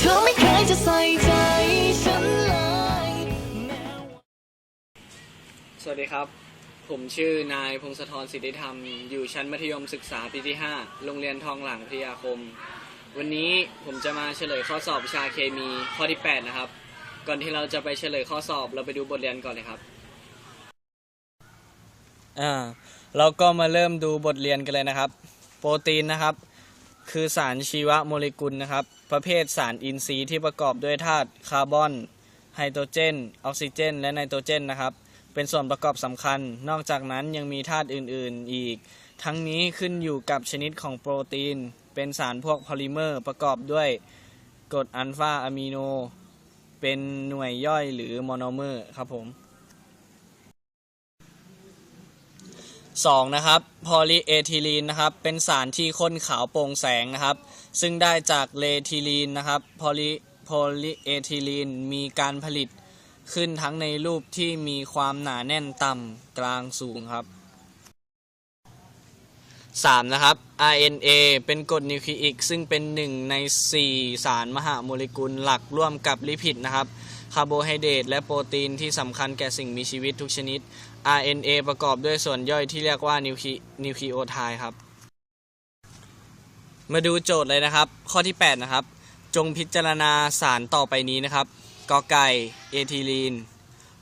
เธอไม่เคยจะใส่ใจฉันเลยสวัสดีครับ ผมชื่อนายพงศธรสิทธิธรรม อยู่ชั้นมัธยมศึกษาปีที่ 5 โรงเรียนทองหลังพิทยาคม วันนี้ผมจะมาเฉลยข้อสอบวิชาเคมีข้อที่ 8 นะครับ ก่อนที่เราจะไปเฉลยข้อสอบเราไปดูบทเรียนก่อนเลยครับ อ่า เราก็มาเริ่มดูบทเรียนกันเลยนะครับ โปรตีนนะครับ คือสารชีวโมเลกุลนะครับ ประเภทสารอินทรีย์ที่ประกอบด้วยธาตุคาร์บอนไฮโดรเจน ออกซิเจน และไนโตรเจนนะครับ เป็นส่วนประกอบสำคัญ นอกจากนั้นยังมีธาตุอื่น ๆ อีก ทั้งนี้ขึ้นอยู่กับชนิดของโปรตีน เป็นสารพวกพอลิเมอร์ประกอบด้วยกรดอัลฟาอะมิโน เป็นหน่วยย่อยหรือโมโนเมอร์ครับผม 2. นะครับพอลีเอทิลีนนะครับเป็นสารที่ข้นขาวโปร่งแสงนะครับ ซึ่งได้จากเลทิลีนนะครับพอลีพอลีเอทิลีนมีการผลิตขึ้นทั้งในรูปที่มีความหนาแน่นต่ำกลางสูงครับ 3. นะครับ RNA เป็นกรดนิวคลีอิกซึ่งเป็นหนึ่งใน 4 สารมหาโมเลกุลหลักร่วมกับลิพิดนะครับ คาร์โบไฮเดรตและโปรตีนที่สำคัญแก่สิ่งมีชีวิตทุกชนิด RNA ประกอบด้วยส่วนย่อยที่เรียกว่านิวคีนิวคลีโอไทด์ครับ มาดูโจทย์เลยนะครับ ข้อที่ 8 นะครับ จงพิจารณาสารต่อไปนี้นะครับกอไก่เอทิลีน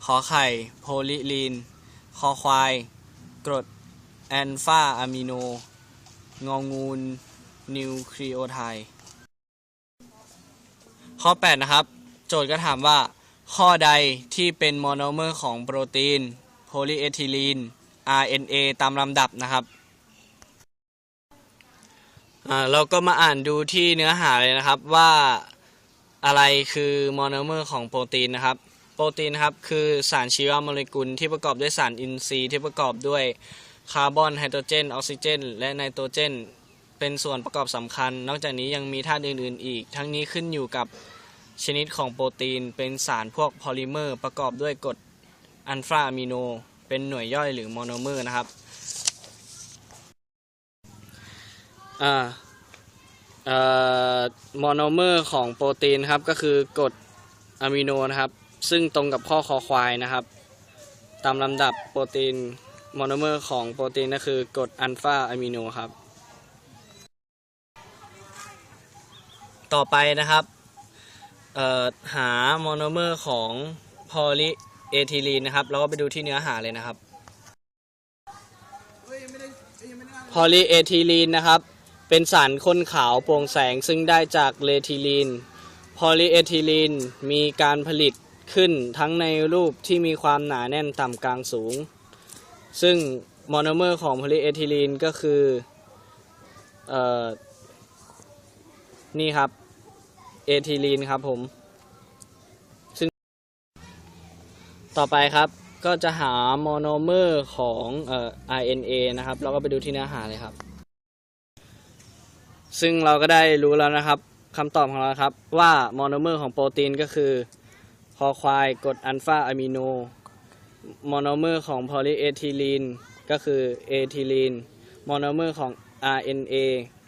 ขอไข่ โพลิลีน คอควาย กรดแอนฟาอะมิโน งองูลนิวคลีโอไทด์ข้อ 8 นะครับ โจทย์ก็ถามว่า ข้อใดที่เป็นโมโนเมอร์ของโปรตีนโพลีเอทิลีน RNA ตามลำดับนะครับเราก็มาอ่านดูที่เนื้อหาเลยนะครับว่าอะไรคือโมโนเมอร์ของโปรตีนนะครับ โปรตีนครับคือสารชีวโมเลกุลที่ประกอบด้วยสารอินทรีย์ที่ประกอบด้วยคาร์บอนไฮโดรเจนออกซิเจน และไนโตรเจน เป็นส่วนประกอบสำคัญ นอกจากนี้ยังมีธาตุอื่น ๆ อีก ทั้งนี้ขึ้นอยู่กับ ชนิดของโปรตีนเป็นสารพวกพอลิเมอร์ประกอบด้วยกรดอัลฟาอะมิโน เป็นหน่วยย่อยหรือโมโนเมอร์นะครับอ่าเอ่อโมโนเมอร์ของโปรตีนครับก็คือกรดอะมิโนนะครับ ซึ่งตรงกับข้อคอควายนะครับ ตามลำดับโปรตีนโมโนเมอร์ของโปรตีนก็คือกรดอัลฟาอะมิโนครับ ต่อไปนะครับ หาโมโนเมอร์ของพอลีเอทิลีนนะครับเราก็ไปดูที่เนื้อหาเลยนะครับ พอลีเอทิลีนนะครับ เป็นสารข้นขาวโปร่งแสงซึ่งได้จากเลทิลีน พอลีเอทิลีนมีการผลิตขึ้นทั้งในรูปที่มีความหนาแน่นต่ำกลางสูง ซึ่งโมโนเมอร์ของพอลีเอทิลีนก็คือ เอ่อ นี่ครับ เอทิลีนครับผม ซึ่ง ต่อไปครับก็จะหาโมโนเมอร์ของเอ่อ RNA นะครับ เราก็ไปดูที่เนื้อหาเลยครับ ซึ่งเราก็ได้รู้แล้วนะครับคำตอบของเราครับ ว่าโมโนเมอร์ของโปรตีนก็คือคอควายกรดอัลฟาอะมิโนโมโนเมอร์ของโพลีเอทิลีนก็คือเอทิลีนโมโนเมอร์ของ RNA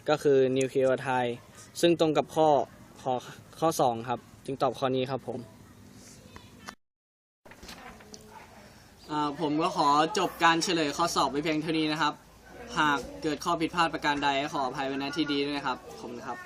ก็คือนิวคลีโอไทด์ซึ่งตรงกับข้อ ข้อข้อ 2 ครับ จึงตอบข้อนี้ครับผมผมก็ขอจบการเฉลยข้อสอบไว้เพียงเท่านี้นะครับ หากเกิดข้อผิดพลาดประการใดขออภัยไว้ณที่ดีด้วยนะครับ ผมนะครับ